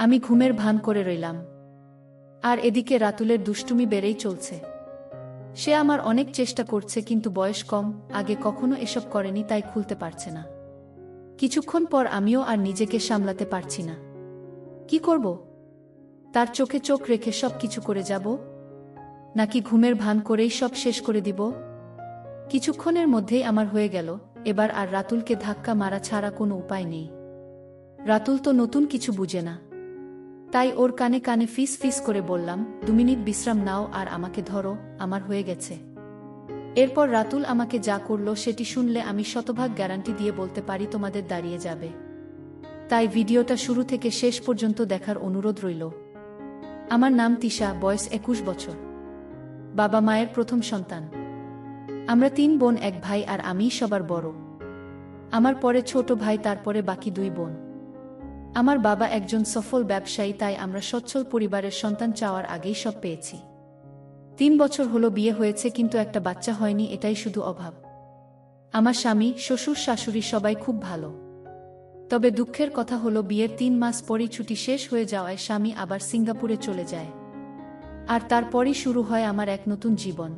আমি ঘুমের ভান করে রইলাম। আর এদিকে রাতুলের দুষ্টুমি বেড়েই চলছে। সে আমার অনেক চেষ্টা করছে কিন্তু বয়স কম, আগে কখনো এসব করেনি তাই খুলতে পারছে না। কিছুক্ষণ পর আমিও আর নিজেকে সামলাতে পারছি না। কি করব? তার চোখে চোখ রেখে সব কিছু করে যাব? নাকি ঘুমের ভান করেই সব শেষ করে দিব? কিছুক্ষণের মধ্যেই আমার হয়ে গেল, এবার আর রাতুলকে ধাক্কা মারা ছাড়া কোনো উপায় নেই। রাতুল তো নতুন কিছু বুঝে না। তাই ওর কানে কানে ফিস ফিস করে বললাম, দু মিনিট বিশ্রাম নাও আর আমাকে ধরো, আমার হয়ে গেছে। এরপর রাতুল আমাকে যা করল সেটি শুনলে আমি শতভাগ গ্যারান্টি দিয়ে বলতে পারি তোমাদের দাঁড়িয়ে যাবে। তাই ভিডিওটা শুরু থেকে শেষ পর্যন্ত দেখার অনুরোধ রইল। আমার নাম তিশা, বয়স একুশ বছর। বাবা মায়ের প্রথম সন্তান। আমরা তিন বোন, এক ভাই আর আমিই সবার বড়। আমার পরে ছোট ভাই, তারপরে বাকি দুই বোন। আমার বাবা একজন সফল ব্যবসায়ী, তাই আমরা সচ্ছল পরিবারের সন্তান চাওয়ার আগেই সব পেয়েছি। তিন বছর হলো বিয়ে হয়েছে, কিন্তু একটা বাচ্চা হয়নি, এটাই শুধু অভাব। আমার স্বামী, শ্বশুর, শাশুড়ি সবাই খুব ভালো। তবে দুঃখের কথা হলো, বিয়ের তিন মাস পরই ছুটি শেষ হয়ে যাওয়ায় স্বামী আবার সিঙ্গাপুরে চলে যায়। আর তারপরই শুরু হয় আমার এক নতুন জীবন।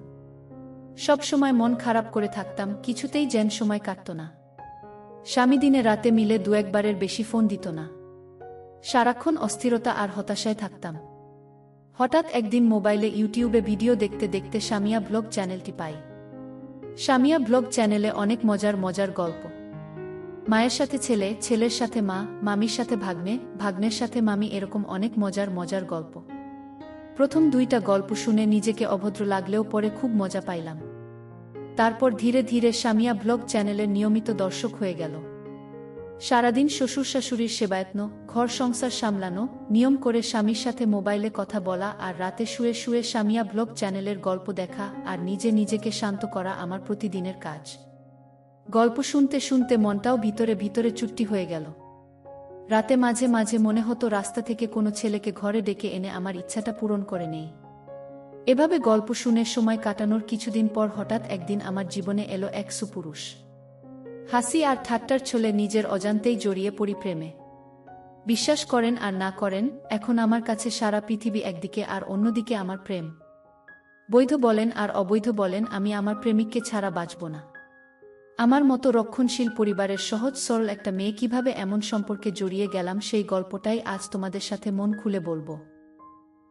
সব সময় মন খারাপ করে থাকতাম, কিছুতেই যেন সময় কাটত না। স্বামী দিনে রাতে মিলে দু একবারের বেশি ফোন দিত না। সারাক্ষণ অস্থিরতা আর হতাশায় থাকতাম। হঠাৎ একদিন মোবাইলে ইউটিউবে ভিডিও দেখতে দেখতে সামিয়া ব্লগ চ্যানেলটি পাই। সামিয়া ব্লগ চ্যানেলে অনেক মজার মজার গল্প। মায়ের সাথে ছেলে, ছেলের সাথে মা, মামির সাথে ভাগ্নে, ভাগ্নের সাথে মামি এরকম অনেক মজার মজার গল্প। প্রথম দুইটা গল্প শুনে নিজেকে অভদ্র লাগলেও পরে খুব মজা পাইলাম। তারপর ধীরে ধীরে সামিয়া ব্লগ চ্যানেলের নিয়মিত দর্শক হয়ে গেল। সারাদিন শ্বশুর শাশুড়ির সেবায়ত্ন ঘর সংসার সামলানো, নিয়ম করে স্বামীর সাথে মোবাইলে কথা বলা আর রাতে শুয়ে শুয়ে সামিয়া ব্লগ চ্যানেলের গল্প দেখা আর নিজে নিজেকে শান্ত করা আমার প্রতিদিনের কাজ। গল্প শুনতে শুনতে মনটাও ভিতরে ভিতরে চুট্টি হয়ে গেল। রাতে মাঝে মাঝে মনে হতো রাস্তা থেকে কোনো ছেলেকে ঘরে ডেকে এনে আমার ইচ্ছাটা পূরণ করে নেই। এভাবে গল্প শুনে সময় কাটানোর কিছুদিন পর হঠাৎ একদিন আমার জীবনে এলো এক সুপুরুষ। হাসি আর ঠাট্টার ছলে নিজের অজান্তেই জড়িয়ে পড়ি প্রেমে। বিশ্বাস করেন আর না করেন, এখন আমার কাছে সারা পৃথিবী একদিকে আর অন্যদিকে আমার প্রেম। বৈধ বলেন আর অবৈধ বলেন, আমি আমার প্রেমিককে ছাড়া বাঁচব না। আমার মতো রক্ষণশীল পরিবারের সহজ সরল একটা মেয়ে কীভাবে এমন সম্পর্কে জড়িয়ে গেলাম সেই গল্পটাই আজ তোমাদের সাথে মন খুলে বলব।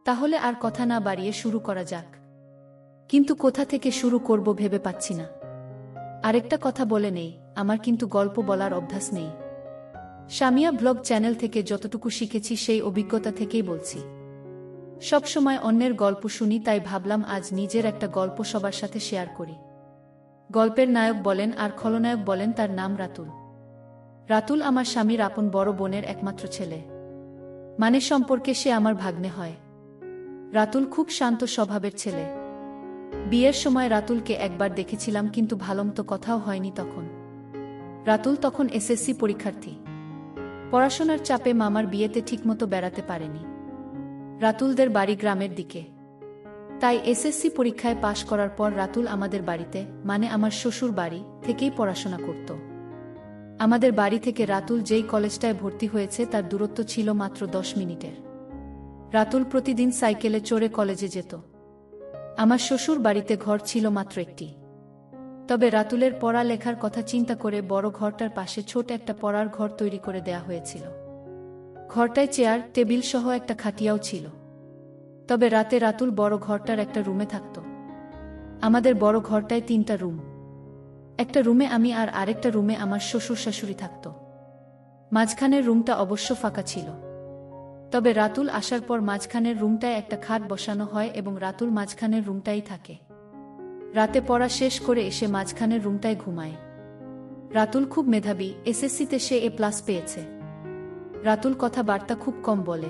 তাহলে আর কথা না বাড়িয়ে শুরু করা যাক। কিন্তু কোথা থেকে শুরু করব ভেবে পাচ্ছি না। আরেকটা কথা বলে নেই আমার কিন্তু গল্প বলার অভ্যাস নেই। সামিয়া ব্লগ চ্যানেল থেকে যতটুকু শিখেছি সেই অভিজ্ঞতা থেকেই বলছি। সবসময় অন্যের গল্প শুনি, তাই ভাবলাম আজ নিজের একটা গল্প সবার সাথে শেয়ার করি। গল্পের নায়ক বলেন আর খলনায়ক বলেন তার নাম রাতুল। রাতুল আমার স্বামীর আপন বড় বোনের একমাত্র ছেলে। মানে সম্পর্কে সে আমার ভাগ্নে হয়। রাতুল খুব শান্ত স্বভাবের ছেলে। বিয়ের সময় রাতুলকে একবার দেখেছিলাম কিন্তু ভালমতো কথাও হয়নি তখন। রাতুল তখন এসএসসি পরীক্ষার্থী। পড়াশোনার চাপে মামার বিয়েতে ঠিকমতো বেড়াতে পারেনি। রাতুলদের বাড়ি গ্রামের দিকে। তাই এসএসসি পরীক্ষায় পাশ করার পর রাতুল আমাদের বাড়িতে মানে আমার শ্বশুর বাড়ি, থেকেই পড়াশোনা করত। আমাদের বাড়ি থেকে রাতুল যেই কলেজটায় ভর্তি হয়েছে তার দূরত্ব ছিল মাত্র দশ মিনিটের। রাতুল প্রতিদিন সাইকেলে চড়ে কলেজে যেত। আমার শ্বশুর বাড়িতে ঘর ছিল মাত্র একটি। তবে রাতুলের পড়ালেখার কথা চিন্তা করে বড় ঘরটার পাশে ছোট একটা পড়ার ঘর তৈরি করে দেয়া হয়েছিল। ঘরটায় চেয়ার, টেবিল সহ একটা খাটিয়াও ছিল। তবে রাতে রাতুল বড় ঘরটার একটা রুমে থাকত। আমাদের বড় ঘরটায় তিনটা রুম। একটা রুমে আমি আর আরেকটা রুমে আমার শ্বশুর শাশুড়ি থাকত। মাঝখানের রুমটা অবশ্য ফাঁকা ছিল। তবে রাতুল আসার পর মাঝখানের রুমটায় একটা খাট বসানো হয় এবং রাতুল মাঝখানের রুমটাই থাকে। রাতে পড়া শেষ করে এসে মাঝখানের রুমটায় ঘুমায়। রাতুল খুব মেধাবী, এসএসসিতে সে এ প্লাস পেয়েছে। রাতুল কথাবার্তা খুব কম বলে।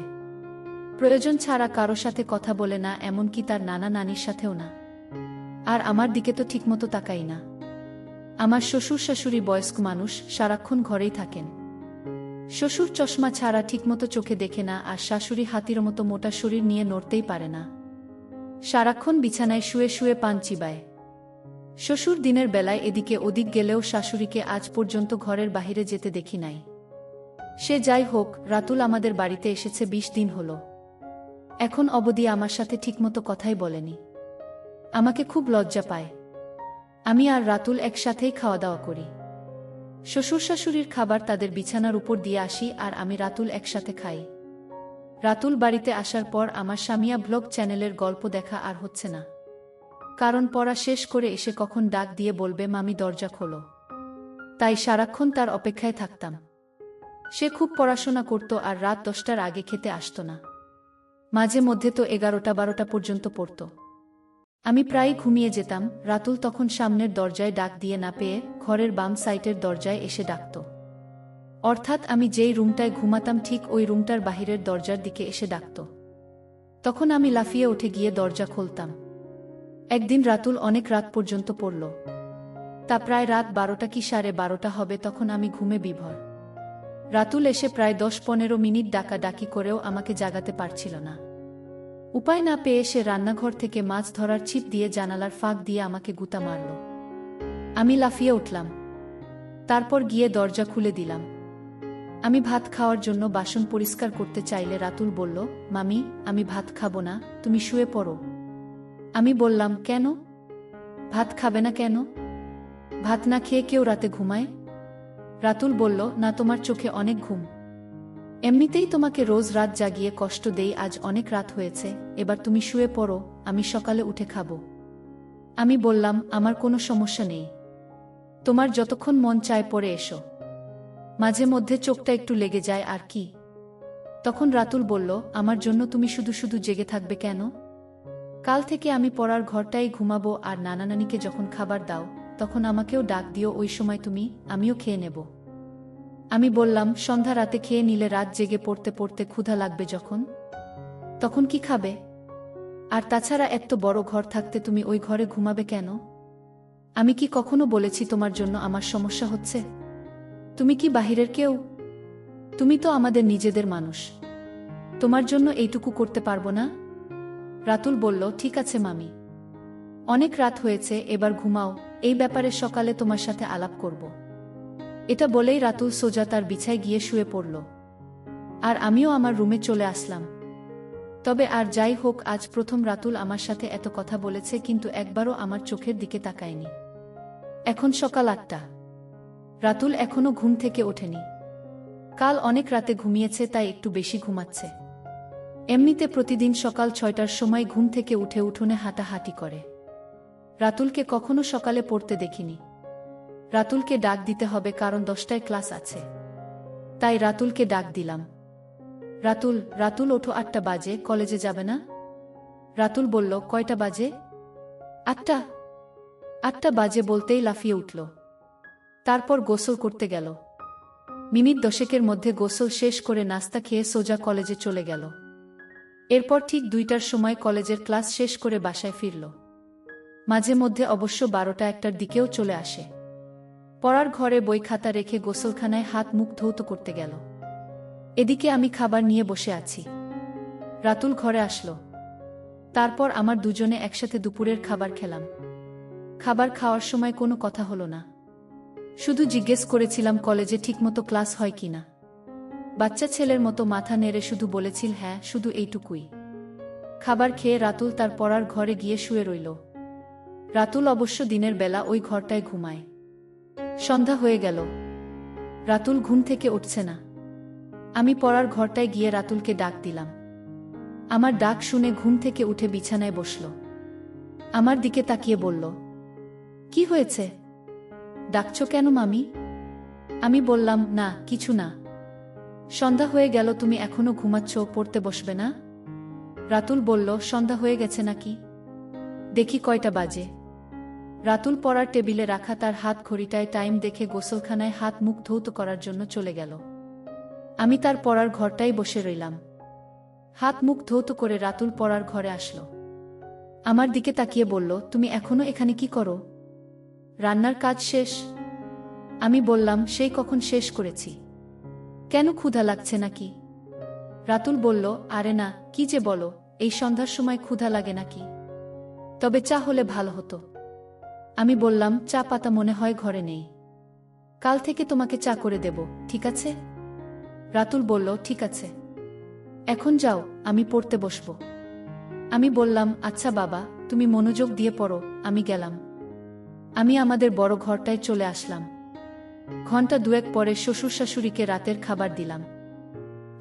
প্রয়োজন ছাড়া কারও সাথে কথা বলে না, এমনকি তার নানা নানির সাথেও না। আর আমার দিকে তো ঠিকমতো তাকাই না। আমার শ্বশুর শাশুড়ি বয়স্ক মানুষ সারাক্ষণ ঘরেই থাকেন। শ্বশুর চশমা ছাড়া ঠিকমতো চোখে দেখে না, আর শাশুড়ি হাতির মতো মোটা শরীর নিয়ে নড়তেই পারে না। সারাক্ষণ বিছানায় শুয়ে শুয়ে পান চিবায়। শ্বশুর দিনের বেলায় এদিকে ওদিক গেলেও শাশুড়িকে আজ পর্যন্ত ঘরের বাহিরে যেতে দেখি নাই। সে যাই হোক, রাতুল আমাদের বাড়িতে এসেছে বিশ দিন হল। এখন অবধি আমার সাথে ঠিকমতো কথাই বলেনি। আমাকে খুব লজ্জা পায়। আমি আর রাতুল একসাথেই খাওয়া দাওয়া করি। শ্বশুর শাশুড়ির খাবার তাদের বিছানার উপর দিয়ে আসি আর আমি রাতুল একসাথে খাই। রাতুল বাড়িতে আসার পর আমার স্বামিয়া ব্লগ চ্যানেলের গল্প দেখা আর হচ্ছে না। কারণ পড়া শেষ করে এসে কখন ডাক দিয়ে বলবে, মামি, দরজা খোলো। তাই সারাক্ষণ তার অপেক্ষায় থাকতাম। সে খুব পড়াশোনা করত আর রাত দশটার আগে খেতে আসত না। মাঝে মধ্যে তো এগারোটা, বারোটা পর্যন্ত পড়ত। আমি প্রায় ঘুমিয়ে যেতাম, রাতুল তখন সামনের দরজায় ডাক দিয়ে না পেয়ে ঘরের বাম সাইটের দরজায় এসে ডাকত। অর্থাৎ আমি যেই রুমটায় ঘুমাতাম ঠিক ওই রুমটার বাহিরের দরজার দিকে এসে ডাকত। তখন আমি লাফিয়ে উঠে গিয়ে দরজা খুলতাম। একদিন রাতুল অনেক রাত পর্যন্ত পড়ল। তা প্রায় রাত বারোটা কি সাড়ে বারোটা হবে তখন আমি ঘুমে বিভর। রাতুল এসে প্রায় দশ পনেরো মিনিট ডাকা ডাকি করেও আমাকে জাগাতে পারছিল না। উপায় না পেয়ে সে রান্নাঘর থেকে মাছ ধরার ছিপ দিয়ে জানালার ফাঁক দিয়ে আমাকে গুতা মারল। আমি লাফিয়ে উঠলাম। তারপর গিয়ে দরজা খুলে দিলাম। আমি ভাত খাওয়ার জন্য বাসন পরিষ্কার করতে চাইলে রাতুল বলল, মামি, আমি ভাত খাব না, তুমি শুয়ে পড়ো। আমি বললাম, কেন? ভাত খাবে না কেন? ভাত না খেয়ে কেউ রাতে ঘুমায়? রাতুল বলল, না, তোমার চোখে অনেক ঘুম। এমনিতেই তোমাকে রোজ রাত জাগিয়ে কষ্ট দেই, আজ অনেক রাত হয়েছে, এবার তুমি শুয়ে পড়ো, আমি সকালে উঠে খাব। আমি বললাম, আমার কোনো সমস্যা নেই। তোমার যতক্ষণ মন চায়, পড়ে এসো। মাঝে মধ্যে চোখটা একটু লেগে যায়, আর কি? তখন রাতুল বলল, আমার জন্য তুমি শুধু শুধু জেগে থাকবে কেন? কাল থেকে আমি পড়ার ঘরটাই ঘুমাবো আর নানা নানিকে যখন খাবার দাও, তখন আমাকেও ডাক দিও, ওই সময় তুমি, আমিও খেয়ে নেব। আমি বললাম, সন্ধ্যা রাতে খেয়ে নিলে রাত জেগে পড়তে পড়তে ক্ষুধা লাগবে যখন? তখন কি খাবে? আর তাছাড়া এত বড় ঘর থাকতে তুমি ওই ঘরে ঘুমাবে কেন? আমি কি কখনো বলেছি তোমার জন্য আমার সমস্যা হচ্ছে? তুমি কি বাহিরের কেউ? তুমি তো আমাদের নিজেদের মানুষ। তোমার জন্য এইটুকু করতে পারব না? রাতুল বলল, ঠিক আছে, মামি। অনেক রাত হয়েছে, এবার ঘুমাও। এই ব্যাপারে সকালে তোমার সাথে আলাপ করব। এটা বলেই রাতুল সোজা তার বিছায় গিয়ে শুয়ে পড়ল। আর আমিও আমার রুমে চলে আসলাম। তবে আর যাই হোক, আজ প্রথম রাতুল আমার সাথে এত কথা বলেছে, কিন্তু একবারও আমার চোখের দিকে তাকায়নি। এখন সকাল আটটা। রাতুল এখনও ঘুম থেকে ওঠেনি। কাল অনেক রাতে ঘুমিয়েছে, তাই একটু বেশি ঘুমাচ্ছে। এমনিতে প্রতিদিন সকাল ছয়টার সময় ঘুম থেকে উঠে উঠোনে হাঁটাহাঁটি করে। রাতুলকে কখনো সকালে পড়তে দেখিনি। রাতুলকে ডাক দিতে হবে কারণ দশটায় ক্লাস আছে। তাই রাতুলকে ডাক দিলাম। রাতুল রাতুল ওঠো আটটা বাজে, কলেজে যাবে না? রাতুল বলল, কয়টা বাজে? আটটা। আটটা বাজে বলতেই লাফিয়ে উঠল। তারপর গোসল করতে গেল। মিনিট দশেকের মধ্যে গোসল শেষ করে নাস্তা খেয়ে সোজা কলেজে চলে গেল। এরপর ঠিক দুইটার সময় কলেজের ক্লাস শেষ করে বাসায় ফিরল। মাঝে মধ্যে অবশ্য বারোটা একটার দিকেও চলে আসে। পড়ার ঘরে বই খাতা রেখে গোসলখানায় হাত মুখ ধৌত করতে গেল। এদিকে আমি খাবার নিয়ে বসে আছি। রাতুল ঘরে আসলো। তারপর আমার দুজনে একসাথে দুপুরের খাবার খেলাম। খাবার খাওয়ার সময় কোনো কথা হলো না। শুধু জিজ্ঞেস করেছিলাম কলেজে ঠিকমতো ক্লাস হয় কিনা। বাচ্চা ছেলের মতো মাথা নেড়ে শুধু বলেছিল হ্যাঁ শুধু এইটুকুই। খাবার খেয়ে রাতুল তার পড়ার ঘরে গিয়ে শুয়ে রইল। রাতুল অবশ্য দিনের বেলা ওই ঘরটায় ঘুমায়। সন্ধ্যা হয়ে গেল। রাতুল ঘুম থেকে উঠছে না। আমি পড়ার ঘরটায় গিয়ে রাতুলকে ডাক দিলাম। আমার ডাক শুনে ঘুম থেকে উঠে বিছানায় বসল। আমার দিকে তাকিয়ে বলল, কি হয়েছে? ডাকছ কেন মামি? আমি বললাম, না, কিছু না। সন্ধ্যা হয়ে গেল, তুমি এখনও ঘুমাচ্ছ, পড়তে বসবে না? রাতুল বলল, সন্ধ্যা হয়ে গেছে নাকি? দেখি কয়টা বাজে। রাতুল পড়ার টেবিলে রাখা তার হাত ঘড়িটায় টাইম দেখে গোসলখানায় হাত মুখ ধৌত করার জন্য চলে গেল। আমি তার পড়ার ঘরটাই বসে রইলাম। হাত মুখ ধৌত করে রাতুল পড়ার ঘরে আসলো। আমার দিকে তাকিয়ে বলল, তুমি এখনও এখানে কি করো? রান্নার কাজ শেষ? আমি বললাম, সেই কখন শেষ করেছি। কেন ক্ষুধা লাগছে নাকি? রাতুল বলল, আরে না, কি যে বলো, এই সন্ধ্যার সময় ক্ষুধা লাগে নাকি? তবে চা হলে ভালো হতো। আমি বললাম, চা পাতা মনে হয় ঘরে নেই। কাল থেকে তোমাকে চা করে দেব, ঠিক আছে? রাতুল বলল, ঠিক আছে। এখন যাও, আমি পড়তে বসব। আমি বললাম আচ্ছা বাবা, তুমি মনোযোগ দিয়ে পড়ো, আমি গেলাম। আমি আমাদের বড় ঘরটায় চলে আসলাম। ঘণ্টা দুয়েক পরে শ্বশুর শাশুড়িকে রাতের খাবার দিলাম।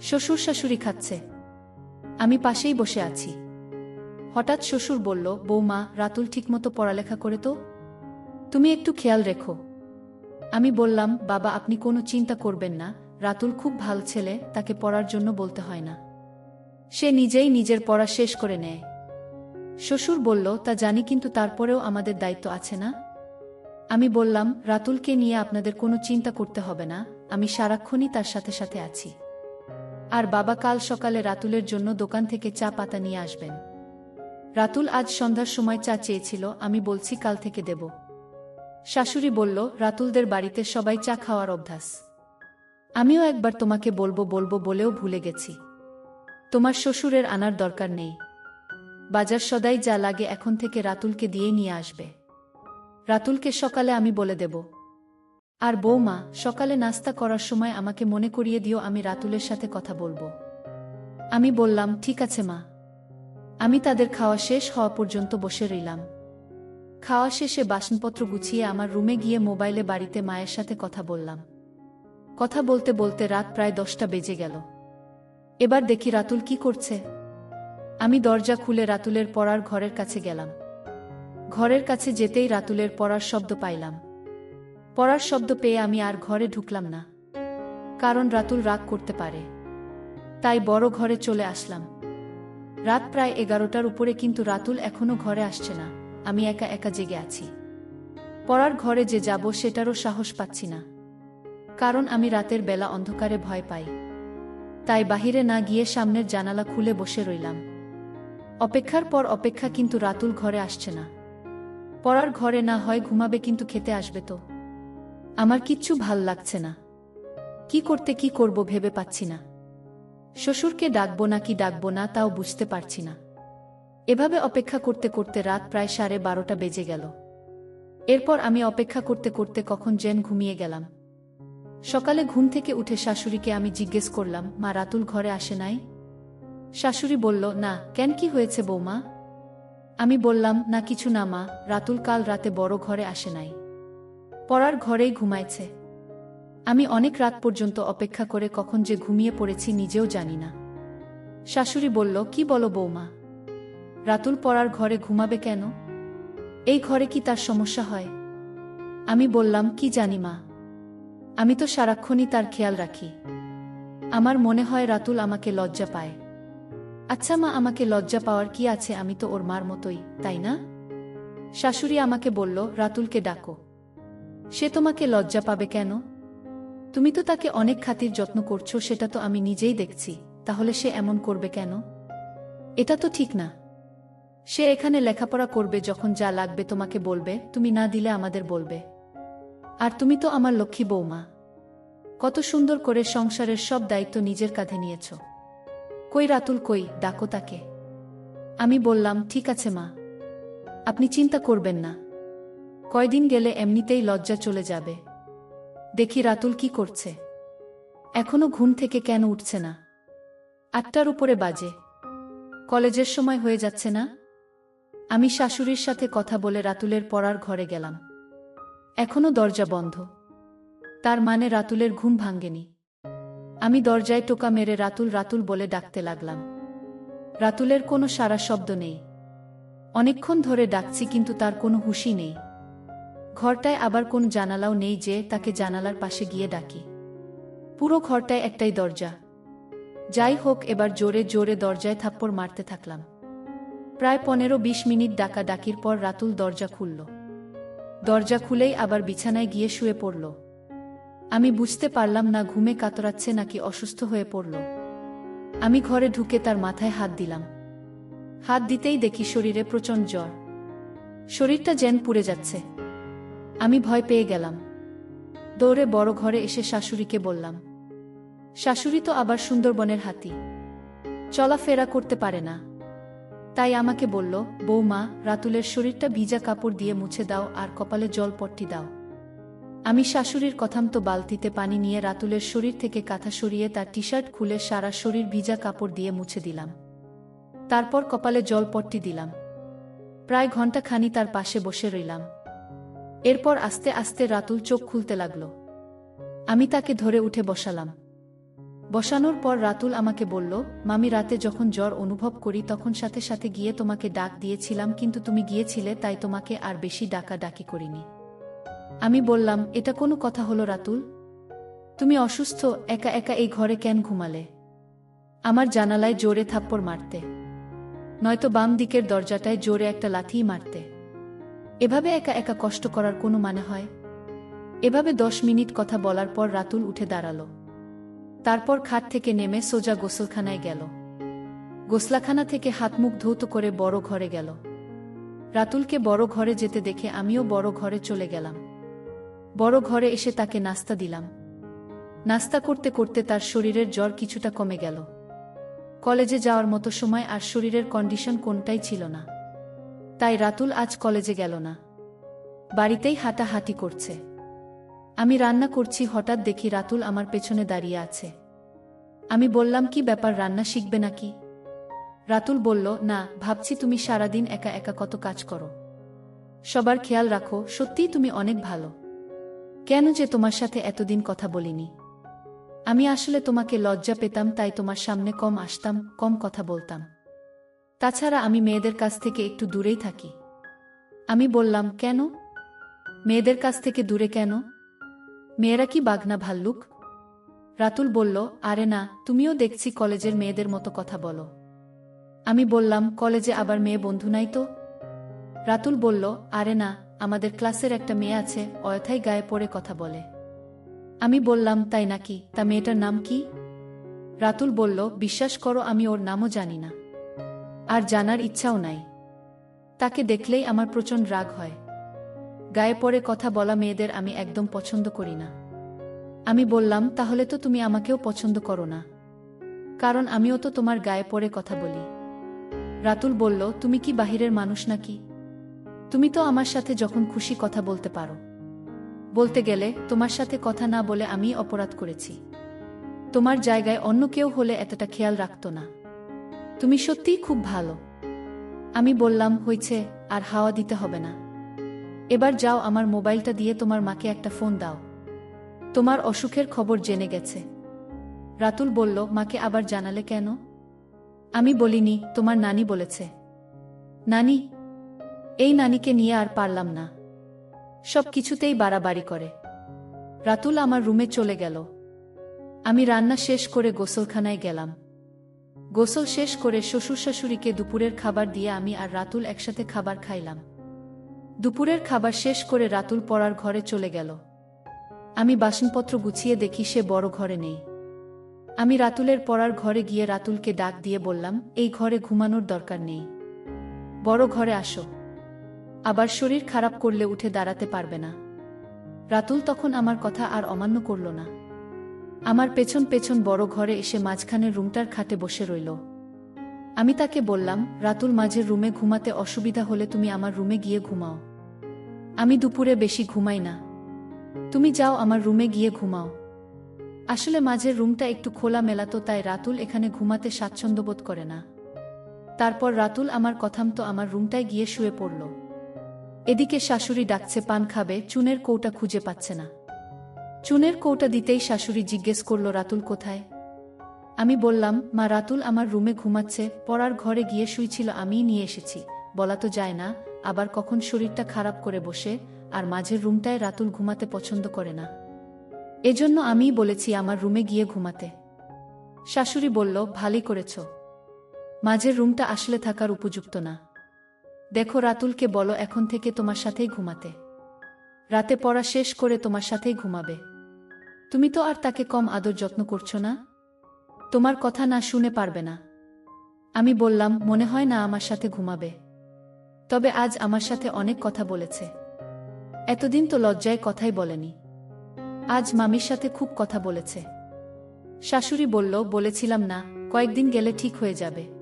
শ্বশুর শাশুড়ি খাচ্ছে। আমি পাশেই বসে আছি। হঠাৎ শ্বশুর বলল, বৌমা, রাতুল ঠিকমতো পড়ালেখা করে তো? তুমি একটু খেয়াল রেখো। আমি বললাম, বাবা, আপনি কোনো চিন্তা করবেন না। রাতুল খুব ভালো ছেলে, তাকে পড়ার জন্য বলতে হয় না। সে নিজেই নিজের পড়া শেষ করে নেয়। শ্বশুর বলল, তা জানি, কিন্তু তারপরেও আমাদের দায়িত্ব আছে না? আমি বললাম, রাতুলকে নিয়ে আপনাদের কোনো চিন্তা করতে হবে না, আমি সারাক্ষণই তার সাথে সাথে আছি। আর বাবা কাল সকালে রাতুলের জন্য দোকান থেকে চা পাতা নিয়ে আসবেন। রাতুল আজ সন্ধ্যার সময় চা চেয়েছিল, আমি বলছি কাল থেকে দেব। শাশুড়ি বলল, রাতুলদের বাড়িতে সবাই চা খাওয়ার অভ্যাস। আমিও একবার তোমাকে বলব বলব বলেও ভুলে গেছি। তোমার শ্বশুরের আনার দরকার নেই। বাজার সদাই যা লাগে এখন থেকে রাতুলকে দিয়ে নিয়ে আসবে। রাতুলকে সকালে আমি বলে দেব। আর বৌমা, সকালে নাস্তা করার সময় আমাকে মনে করিয়ে দিও, আমি রাতুলের সাথে কথা বলব। আমি বললাম, ঠিক আছে, মা। আমি তাদের খাওয়া শেষ হওয়া পর্যন্ত বসে রইলাম। খাওয়া শেষে বাসনপত্র গুছিয়ে আমার রুমে গিয়ে মোবাইলে বাড়িতে মায়ের সাথে কথা বললাম। কথা বলতে বলতে রাত প্রায় দশটা বেজে গেল। এবার দেখি রাতুল কি করছে। আমি দরজা খুলে রাতুলের পড়ার ঘরের কাছে গেলাম। ঘরের কাছে যেতেই রাতুলের পড়ার শব্দ পাইলাম। পড়ার শব্দ পেয়ে আমি আর ঘরে ঢুকলাম না, কারণ রাতুল রাগ করতে পারে। তাই বড় ঘরে চলে আসলাম। রাত প্রায় এগারোটার উপরে কিন্তু রাতুল এখনও ঘরে আসছে না, আমি একা একা জেগে আছি। পড়ার ঘরে যে যাব সেটারও সাহস পাচ্ছি না, কারণ আমি রাতের বেলা অন্ধকারে ভয় পাই। তাই বাহিরে না গিয়ে সামনের জানালা খুলে বসে রইলাম। অপেক্ষার পর অপেক্ষা কিন্তু রাতুল ঘরে আসছে না। পড়ার ঘরে না হয় ঘুমাবে কিন্তু খেতে আসবে তো। আমার কিচ্ছু ভালো লাগছে না। কি করতে কি করব ভেবে পাচ্ছি না। শ্বশুরকে ডাকবো না কি ডাকবো না তাও বুঝতে পারছি না। এভাবে অপেক্ষা করতে করতে রাত প্রায় সাড়ে বারোটা বেজে গেল। এরপর আমি অপেক্ষা করতে করতে কখন জেন ঘুমিয়ে গেলাম। সকালে ঘুম থেকে উঠে শাশুড়িকে আমি জিজ্ঞেস করলাম, মা, রাতুল ঘরে আসে নাই? শাশুড়ি বলল, না, কেন কি হয়েছে বৌমা? আমি বললাম, না কিছু না মা, রাতুল কাল রাতে বড় ঘরে আসে নাই। পড়ার ঘরেই ঘুমাইছে। আমি অনেক রাত পর্যন্ত অপেক্ষা করে কখন যে ঘুমিয়ে পড়েছি নিজেও জানি না। শাশুড়ি বলল, কি বলো বৌমা? রাতুল পড়ার ঘরে ঘুমাবে কেন? এই ঘরে কি তার সমস্যা হয়? আমি বললাম, কি জানি মা। আমি তো সারাক্ষণই তার খেয়াল রাখি। আমার মনে হয় রাতুল আমাকে লজ্জা পায়। আচ্ছা মা, আমাকে লজ্জা পাওয়ার কি আছে? আমি তো ওর মার মতোই, তাই না? শাশুড়ি আমাকে বলল, রাতুলকে ডাকো। সে তোমাকে লজ্জা পাবে কেন? তুমি তো তাকে অনেক খাতির যত্ন করছ, সেটা তো আমি নিজেই দেখছি। তাহলে সে এমন করবে কেন? এটা তো ঠিক না। সে এখানে লেখাপড়া করবে, যখন যা লাগবে তোমাকে বলবে, তুমি না দিলে আমাদের বলবে। আর তুমি তো আমার লক্ষ্মী বৌমা। কত সুন্দর করে সংসারের সব দায়িত্ব নিজের কাঁধে নিয়েছ। কই রাতুল কই, ডাকো তাকে। আমি বললাম, ঠিক আছে মা। আপনি চিন্তা করবেন না। কয়দিন গেলে এমনিতেই লজ্জা চলে যাবে। দেখি রাতুল কি করছে। এখনও ঘুম থেকে কেন উঠছে না? আটটার উপরে বাজে। কলেজের সময় হয়ে যাচ্ছে না? আমি শাশুড়ির সাথে কথা বলে রাতুলের পড়ার ঘরে গেলাম। এখনও দরজা বন্ধ। তার মানে রাতুলের ঘুম ভাঙ্গেনি আমি দরজায় টোকা মেরে রাতুল রাতুল বলে ডাকতে লাগলাম। রাতুলের কোনো সারা শব্দ নেই। অনেকক্ষণ ধরে ডাকছি কিন্তু তার কোনো হুশি নেই। ঘরটায় আবার কোন জানালাও নেই যে তাকে জানালার পাশে গিয়ে ডাকি। পুরো ঘরটায় একটাই দরজা। যাই হোক, এবার জোরে জোরে দরজায় থাপ্পড় মারতে থাকলাম। প্রায় পনেরো বিশ মিনিট ডাকা ডাকির পর রাতুল দরজা খুলল। দরজা খুলেই আবার বিছানায় গিয়ে শুয়ে পড়ল। আমি বুঝতে পারলাম না ঘুমে কাতরাচ্ছে নাকি অসুস্থ হয়ে পড়ল। আমি ঘরে ঢুকে তার মাথায় হাত দিলাম। হাত দিতেই দেখি শরীরে প্রচণ্ড জ্বর। শরীরটা যেন পুড়ে যাচ্ছে। আমি ভয় পেয়ে গেলাম। দৌড়ে বড় ঘরে এসে শাশুড়িকে বললাম, শাশুড়ি তো আবার সুন্দরবনের হাতি। চলাফেরা করতে পারে না। তাই আমাকে বলল, বৌমা, রাতুলের শরীরটা ভিজা কাপড় দিয়ে মুছে দাও আর কপালে জল পট্টি দাও। আমি শাশুড়ির কথামতো বালতিতে পানি নিয়ে রাতুলের শরীর থেকে কাঁথা সরিয়ে তার টি শার্ট খুলে সারা শরীর ভিজা কাপড় দিয়ে মুছে দিলাম। তারপর কপালে জল পট্টি দিলাম। প্রায় ঘণ্টা খানি তার পাশে বসে রইলাম। এরপর আস্তে আস্তে রাতুল চোখ খুলতে লাগল। আমি তাকে ধরে উঠে বসালাম। বসানোর পর রাতুল আমাকে বলল, মামি, রাতে যখন জ্বর অনুভব করি তখন সাথে সাথে গিয়ে তোমাকে ডাক দিয়েছিলাম, কিন্তু তুমি গিয়েছিলে তাই তোমাকে আর বেশি ডাকা ডাকি করিনি। আমি বললাম, এটা কোনো কথা হলো রাতুল। তুমি অসুস্থ, একা একা এই ঘরে কেন ঘুমালে? আমার জানালায় জোরে থাপ্পড় মারতে। নয়তো বাম দিকের দরজাটায় জোরে একটা লাথিই মারতে। এভাবে একা একা কষ্ট করার কোনো মানে হয়? এভাবে দশ মিনিট কথা বলার পর রাতুল উঠে দাঁড়াল। তারপর খাট থেকে নেমে সোজা গোসলখানায় গেল। গোসলাখানা থেকে হাত মুখ ধৌত করে বড় ঘরে গেল। রাতুলকে বড় ঘরে যেতে দেখে আমিও বড় ঘরে চলে গেলাম। বড় ঘরে এসে তাকে নাস্তা দিলাম। নাস্তা করতে করতে তার শরীরের জ্বর কিছুটা কমে গেল। কলেজে যাওয়ার মতো সময় আর শরীরের কন্ডিশন কোনটাই ছিল না। তাই রাতুল আজ কলেজে গেল না। বাড়িতেই হাঁটাহাঁটি করছে। আমি রান্না করছি, হঠাৎ দেখি রাতুল আমার পেছনে দাঁড়িয়ে আছে। আমি বললাম, কি ব্যাপার, রান্না শিখবে নাকি? রাতুল বলল, না, ভাবছি তুমি সারাদিন একা একা কত কাজ করো। সবার খেয়াল রাখো, সত্যিই তুমি অনেক ভালো। কেন যে তোমার সাথে এতদিন কথা বলিনি? আমি আসলে তোমাকে লজ্জা পেতাম, তাই তোমার সামনে কম আসতাম, কম কথা বলতাম। তাছাড়া আমি মেয়েদের কাছ থেকে একটু দূরেই থাকি। আমি বললাম, কেন? মেয়েদের কাছ থেকে দূরে কেন? মেয়েরা কি বাঘনা ভাল্লুক? রাতুল বলল, আরে না, তুমিও দেখছি কলেজের মেয়েদের মতো কথা বলো। আমি বললাম, কলেজে আবার মেয়ে বন্ধু নাই তো? রাতুল বলল, আরে না আমাদের ক্লাসের একটা মেয়ে আছে, অয়থাই গায়ে পড়ে কথা বলে। আমি বললাম, তাই নাকি? তা মেয়েটার নাম কি? রাতুল বলল, বিশ্বাস করো, আমি ওর নামও জানি না। আর জানার ইচ্ছাও নাই। তাকে দেখলেই আমার প্রচণ্ড রাগ হয়। গায়ে পড়ে কথা বলা মেয়েদের আমি একদম পছন্দ করি না। আমি বললাম, তাহলে তো তুমি আমাকেও পছন্দ করো না। কারণ আমিও তো তোমার গায়ে পড়ে কথা বলি। রাতুল বলল, তুমি কি বাহিরের মানুষ নাকি? তুমি তো আমার সাথে যখন খুশি কথা বলতে পারো। বলতে গেলে, তোমার সাথে কথা না বলে আমি অপরাধ করেছি। তোমার জায়গায় অন্য কেউ হলে এতটা খেয়াল রাখত না। তুমি সত্যিই খুব ভালো। আমি বললাম, হয়েছে, আর হাওয়া দিতে হবে না। এবার যাও আমার মোবাইলটা দিয়ে তোমার মাকে একটা ফোন দাও। তোমার অসুখের খবর জেনে গেছে। রাতুল বলল, মাকে আবার জানালে কেন? আমি বলিনি, তোমার নানি বলেছে। নানি এই নানিকে নিয়ে আর পারলাম না। সব কিছুতেই বাড়াবাড়ি করে। রাতুল আমার রুমে চলে গেল। আমি রান্না শেষ করে গোসলখানায় গেলাম। গোসল শেষ করে শ্বশুর শাশুড়িকে দুপুরের খাবার দিয়ে আমি আর রাতুল একসাথে খাবার খাইলাম। দুপুরের খাবার শেষ করে রাতুল পড়ার ঘরে চলে গেল। আমি বাসনপত্র গুছিয়ে দেখি সে বড় ঘরে নেই। আমি রাতুলের পড়ার ঘরে গিয়ে রাতুলকে ডাক দিয়ে বললাম, এই ঘরে ঘুমানোর দরকার নেই। বড় ঘরে আসো। আবার শরীর খারাপ করলে উঠে দাঁড়াতে পারবে না। রাতুল তখন আমার কথা আর অমান্য করল না। আমার পেছন পেছন বড় ঘরে এসে মাঝখানের রুমটার খাটে বসে রইল। আমি তাকে বললাম, রাতুল, মাঝের রুমে ঘুমাতে অসুবিধা হলে তুমি আমার রুমে গিয়ে ঘুমাও। আমি দুপুরে বেশি ঘুমাই না। তুমি যাও আমার রুমে গিয়ে ঘুমাও। আসলে মাঝের রুমটা একটু খোলা মেলাতো তাই রাতুল এখানে ঘুমাতে স্বাচ্ছন্দ্য বোধ করে না। তারপর রাতুল আমার কথামতো আমার রুমটায় গিয়ে শুয়ে পড়ল। এদিকে শাশুড়ি ডাকছে, পান খাবে, চুনের কৌটা খুঁজে পাচ্ছে না। চুনের কৌটা দিতেই শাশুড়ি জিজ্ঞেস করল, রাতুল কোথায়? আমি বললাম, মা, রাতুল আমার রুমে ঘুমাচ্ছে, পড়ার ঘরে গিয়ে শুইছিল, আমিই নিয়ে এসেছি। বলা তো যায় না, আবার কখন শরীরটা খারাপ করে বসে, আর মাঝের রুমটায় রাতুল ঘুমাতে পছন্দ করে না। এজন্য আমিই বলেছি, আমার রুমে গিয়ে ঘুমাতে। শাশুড়ি বলল, ভালোই করেছ। মাঝের রুমটা আসলে থাকার উপযুক্ত না। দেখো রাতুলকে বলো এখন থেকে তোমার সাথেই ঘুমাতে। রাতে পড়া শেষ করে তোমার সাথেই ঘুমাবে। তুমি তো আর তাকে কম আদর যত্ন করছ না? তোমার কথা না শুনে পারবে না। আমি বললাম, মনে হয় না আমার সাথে ঘুমাবে। তবে আজ আমার সাথে অনেক কথা বলেছে। এতদিন তো লজ্জায় কথাই বলেনি। আজ মামির সাথে খুব কথা বলেছে। শাশুড়ি বলল, বলেছিলাম না, কয়েকদিন গেলে ঠিক হয়ে যাবে।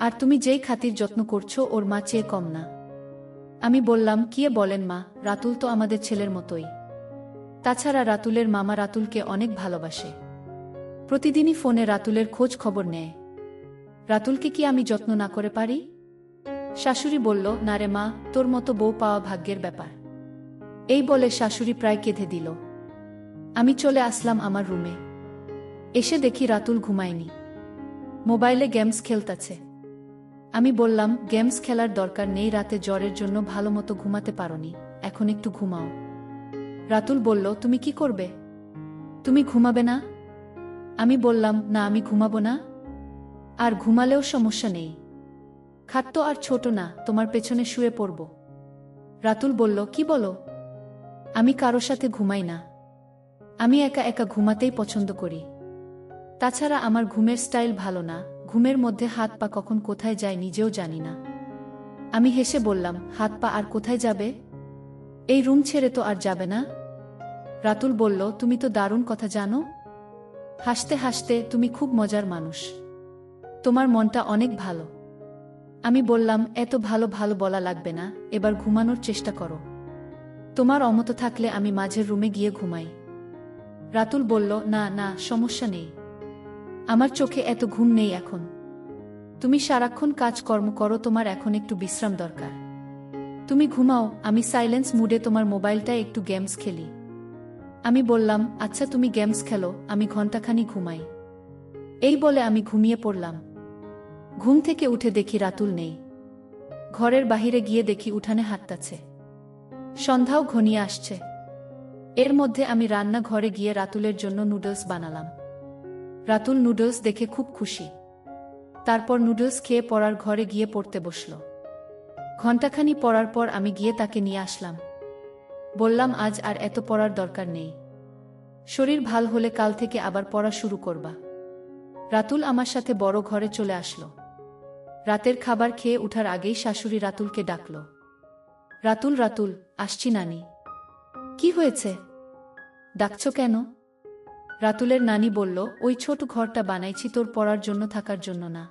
আর তুমি যেই খাতির যত্ন করছ, ওর মা চেয়ে কম না। আমি বললাম, কিয়ে বলেন মা, রাতুল তো আমাদের ছেলের মতোই। তাছাড়া রাতুলের মামা রাতুলকে অনেক ভালোবাসে। প্রতিদিনই ফোনে রাতুলের খোঁজ খবর নেয়। রাতুলকে কি আমি যত্ন না করে পারি? শাশুড়ি বলল, না রে মা, তোর মতো বউ পাওয়া ভাগ্যের ব্যাপার। এই বলে শাশুড়ি প্রায় কেঁধে দিল। আমি চলে আসলাম আমার রুমে। এসে দেখি রাতুল ঘুমায়নি। মোবাইলে গেমস খেলতাছে। আমি বললাম, গেমস খেলার দরকার নেই, রাতে জ্বরের জন্য ভালো মতো ঘুমাতে পারোনি, এখন একটু ঘুমাও। রাতুল বলল, তুমি কি করবে? তুমি ঘুমাবে না? আমি বললাম, না, আমি ঘুমাবো না। আর ঘুমালেও সমস্যা নেই। খাট তো আর ছোট না, তোমার পেছনে শুয়ে পড়ব। রাতুল বলল, কি বলো? আমি কারও সাথে ঘুমাই না। আমি একা একা ঘুমাতেই পছন্দ করি। তাছাড়া আমার ঘুমের স্টাইল ভালো না। ঘুমের মধ্যে হাত পা কখন কোথায় যায় নিজেও জানি না। আমি হেসে বললাম, হাত পা আর কোথায় যাবে? এই রুম ছেড়ে তো আর যাবে না? রাতুল বলল, তুমি তো দারুণ কথা জানো। হাসতে হাসতে তুমি খুব মজার মানুষ। তোমার মনটা অনেক ভালো। আমি বললাম, এত ভালো ভালো বলা লাগবে না, এবার ঘুমানোর চেষ্টা করো। তোমার অমত থাকলে আমি মাঝের রুমে গিয়ে ঘুমাই। রাতুল বলল, না না, সমস্যা নেই। আমার চোখে এত ঘুম নেই এখন। তুমি সারাক্ষণ কাজকর্ম করো, তোমার এখন একটু বিশ্রাম দরকার। তুমি ঘুমাও, আমি সাইলেন্স মুডে তোমার মোবাইলটা একটু গেমস খেলি। আমি বললাম আচ্ছা তুমি গেমস খেলো, আমি ঘন্টাখানি ঘুমাই। এই বলে আমি ঘুমিয়ে পড়লাম। ঘুম থেকে উঠে দেখি রাতুল নেই। ঘরের বাহিরে গিয়ে দেখি উঠানে হাঁটতাছে। সন্ধ্যাও ঘনিয়ে আসছে। এর মধ্যে আমি রান্না ঘরে গিয়ে রাতুলের জন্য নুডলস বানালাম। রাতুল নুডলস দেখে খুব খুশি। তারপর নুডলস খেয়ে পড়ার ঘরে গিয়ে পড়তে বসল। ঘণ্টাখানি পড়ার পর আমি গিয়ে তাকে নিয়ে আসলাম। বললাম, আজ আর এত পড়ার দরকার নেই। শরীর ভালো হলে কাল থেকে আবার পড়া শুরু করবা। রাতুল আমার সাথে বড় ঘরে চলে আসলো। রাতের খাবার খেয়ে উঠার আগেই শাশুড়ি রাতুলকে ডাকল। রাতুল রাতুল, আসছি নানি। কি হয়েছে? ডাকছ কেন? রাতুলের নানি বলল, ওই ছোট ঘরটা বানাইছি, তোর পড়ার জন্য থাকার জন্য না।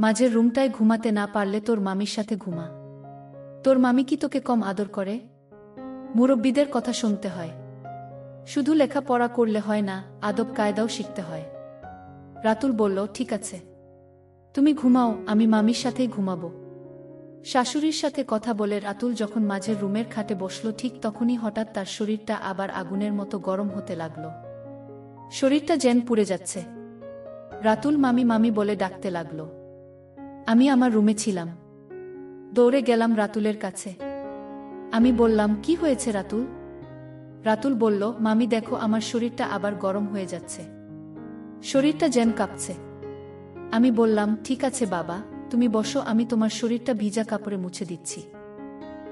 মাঝের রুমটায় ঘুমাতে না পারলে তোর মামির সাথে ঘুমা। তোর মামি কি তোকে কম আদর করে? মুরব্বীদের কথা শুনতে হয়। শুধু লেখাপড়া করলে হয় না, আদব কায়দাও শিখতে হয়। রাতুল বলল, ঠিক আছে। তুমি ঘুমাও, আমি মামির সাথেই ঘুমাবো। শাশুড়ির সাথে কথা বলে রাতুল যখন মাঝের রুমের খাটে বসল, ঠিক তখনই হঠাৎ তার শরীরটা আবার আগুনের মতো গরম হতে লাগল। শরীরটা যেন পুড়ে যাচ্ছে। রাতুল মামি মামি বলে ডাকতে লাগল। আমি আমার রুমে ছিলাম। দৌড়ে গেলাম রাতুলের কাছে। আমি বললাম, কি হয়েছে রাতুল? রাতুল বলল, মামি, দেখো, আমার শরীরটা আবার গরম হয়ে যাচ্ছে। শরীরটা যেন কাঁপছে। আমি বললাম, ঠিক আছে বাবা, তুমি বসো, আমি তোমার শরীরটা ভিজা কাপড়ে মুছে দিচ্ছি।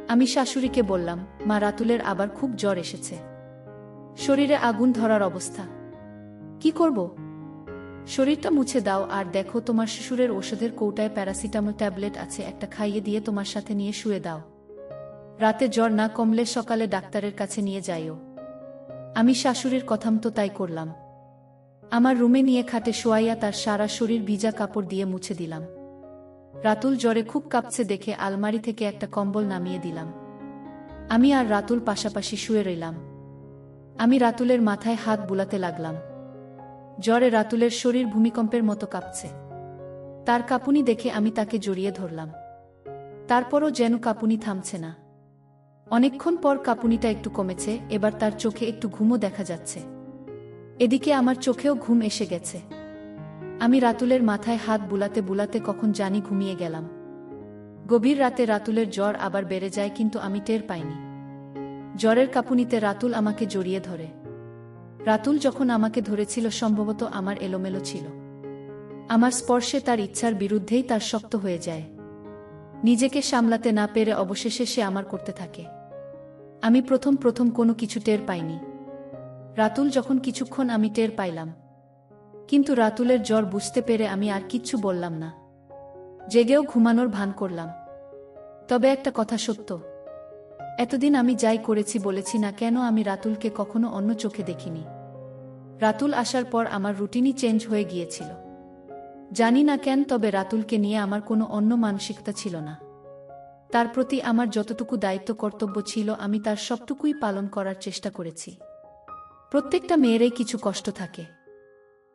আমি শাশুড়িকে বললাম, মা, রাতুলের আবার খুব জ্বর এসেছে। শরীরে আগুন ধরার অবস্থা। কি করব? শরীরটা মুছে দাও আর দেখো তোমার শ্বশুরের ওষুধের কৌটায় প্যারাসিটামল ট্যাবলেট আছে, একটা খাইয়ে দিয়ে তোমার সাথে নিয়ে শুয়ে দাও। রাতে জ্বর না কমলে সকালে ডাক্তারের কাছে নিয়ে যাইও। আমি শাশুড়ির কথাম তো তাই করলাম। আমার রুমে নিয়ে খাটে শোয়াইয়া তার সারা শরীর ভিজা কাপড় দিয়ে মুছে দিলাম। রাতুল জ্বরে খুব কাঁপছে দেখে আলমারি থেকে একটা কম্বল নামিয়ে দিলাম। আমি আর রাতুল পাশাপাশি শুয়ে রইলাম। আমি রাতুলের মাথায় হাত বুলাতে লাগলাম। জ্বরে রাতুলের শরীর ভূমিকম্পের মতো কাঁপছে। তার কাঁপুনি দেখে আমি তাকে জড়িয়ে ধরলাম। তারপরও যেন কাঁপুনি থামছে না। অনেকক্ষণ পর কাঁপুনিটা একটু কমেছে, এবার তার চোখে একটু ঘুমও দেখা যাচ্ছে। এদিকে আমার চোখেও ঘুম এসে গেছে। আমি রাতুলের মাথায় হাত বুলাতে বুলাতে কখন জানি ঘুমিয়ে গেলাম। গভীর রাতে রাতুলের জ্বর আবার বেড়ে যায় কিন্তু আমি টের পাইনি। জ্বরের কাঁপুনিতে রাতুল আমাকে জড়িয়ে ধরে। রাতুল যখন আমাকে ধরেছিল, সম্ভবত আমার এলোমেলো ছিল। আমার স্পর্শে তার ইচ্ছার বিরুদ্ধেই তার শক্ত হয়ে যায়। নিজেকে সামলাতে না পেরে অবশেষে সে আমার করতে থাকে। আমি প্রথম প্রথম কোনো কিছু টের পাইনি। রাতুল যখন কিছুক্ষণ আমি টের পাইলাম। কিন্তু রাতুলের জ্বর বুঝতে পেরে আমি আর কিচ্ছু বললাম না। জেগেও ঘুমানোর ভান করলাম। তবে একটা কথা সত্য। এতদিন আমি যাই করেছি বলেছি না কেন আমি রাতুলকে কখনো অন্য চোখে দেখিনি। রাতুল আসার পর আমার রুটিনই চেঞ্জ হয়ে গিয়েছিল। জানি না কেন, তবে রাতুলকে নিয়ে আমার কোনো অন্য মানসিকতা ছিল না। তার প্রতি আমার যতটুকু দায়িত্ব কর্তব্য ছিল, আমি তার সবটুকুই পালন করার চেষ্টা করেছি। প্রত্যেকটা মেয়েরই কিছু কষ্ট থাকে।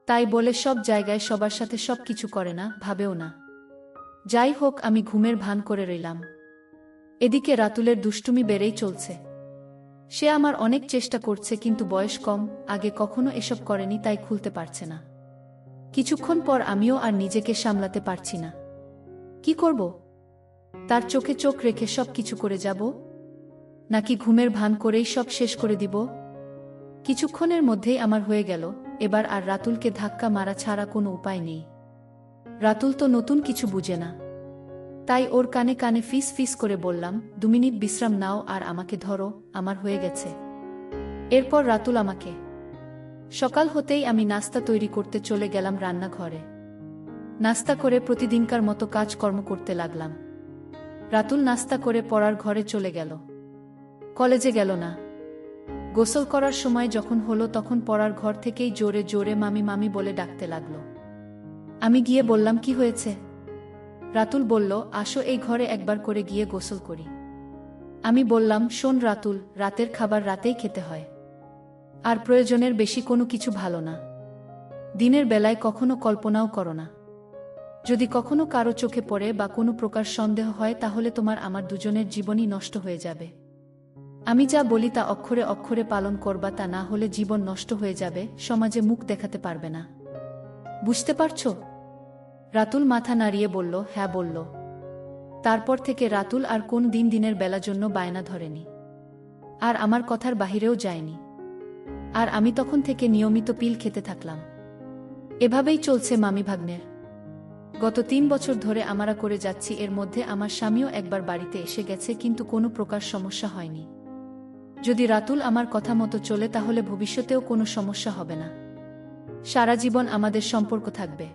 তাই বলে সব জায়গায় সবার সাথে সব কিছু করে না, ভাবেও না। যাই হোক, আমি ঘুমের ভান করে রইলাম। এদিকে রাতুলের দুষ্টুমি বেড়েই চলছে। সে আমার অনেক চেষ্টা করছে কিন্তু বয়স কম, আগে কখনো এসব করেনি তাই খুলতে পারছে না। কিছুক্ষণ পর আমিও আর নিজেকে সামলাতে পারছি না। কি করব? তার চোখে চোখ রেখে সব কিছু করে যাব? নাকি ঘুমের ভান করেই সব শেষ করে দিব? কিছুক্ষণের মধ্যেই আমার হয়ে গেল, এবার আর রাতুলকে ধাক্কা মারা ছাড়া কোনো উপায় নেই। রাতুল তো নতুন কিছু বুঝে না। তাই ওর কানে কানে ফিস ফিস করে বললাম, দু মিনিট বিশ্রাম নাও আর আমাকে ধরো, আমার হয়ে গেছে। এরপর রাতুল আমাকে, সকাল হতেই আমি নাস্তা তৈরি করতে চলে গেলাম রান্নাঘরে। নাস্তা করে প্রতিদিনকার মতো কাজকর্ম করতে লাগলাম। রাতুল নাস্তা করে পড়ার ঘরে চলে গেল। কলেজে গেল না। গোসল করার সময় যখন হলো তখন পড়ার ঘর থেকেই জোরে জোরে মামি মামি বলে ডাকতে লাগল। আমি গিয়ে বললাম, কি হয়েছে? রাতুল বলল, আসো এই ঘরে একবার করে গিয়ে গোসল করি। আমি বললাম, শোন রাতুল, রাতের খাবার রাতেই খেতে হয়। আর প্রয়োজনের বেশি কোনো কিছু ভালো না। দিনের বেলায় কখনো কল্পনাও করো না। যদি কখনো কারও চোখে পড়ে বা কোনো প্রকার সন্দেহ হয়, তাহলে তোমার আমার দুজনের জীবনই নষ্ট হয়ে যাবে। আমি যা বলি তা অক্ষরে অক্ষরে পালন করবা, তা না হলে জীবন নষ্ট হয়ে যাবে, সমাজে মুখ দেখাতে পারবে না। বুঝতে পারছ? রাতুল মাথা নাড়িয়ে বলল হ্যাঁ বলল। তারপর থেকে রাতুল আর কোন দিন দিনের বেলা জন্য বায়না ধরেনি। আর আমার কথার বাহিরেও যায়নি। আর আমি তখন থেকে নিয়মিত পিল খেতে থাকলাম। এভাবেই চলছে মামি ভাগ্নের। গত তিন বছর ধরে আমরা করে যাচ্ছি, এর মধ্যে আমার স্বামীও একবার বাড়িতে এসে গেছে, কিন্তু কোনো প্রকার সমস্যা হয়নি। যদি রাতুল আমার কথা মতো চলে, তাহলে ভবিষ্যতেও কোনো সমস্যা হবে না। সারা জীবন আমাদের সম্পর্ক থাকবে।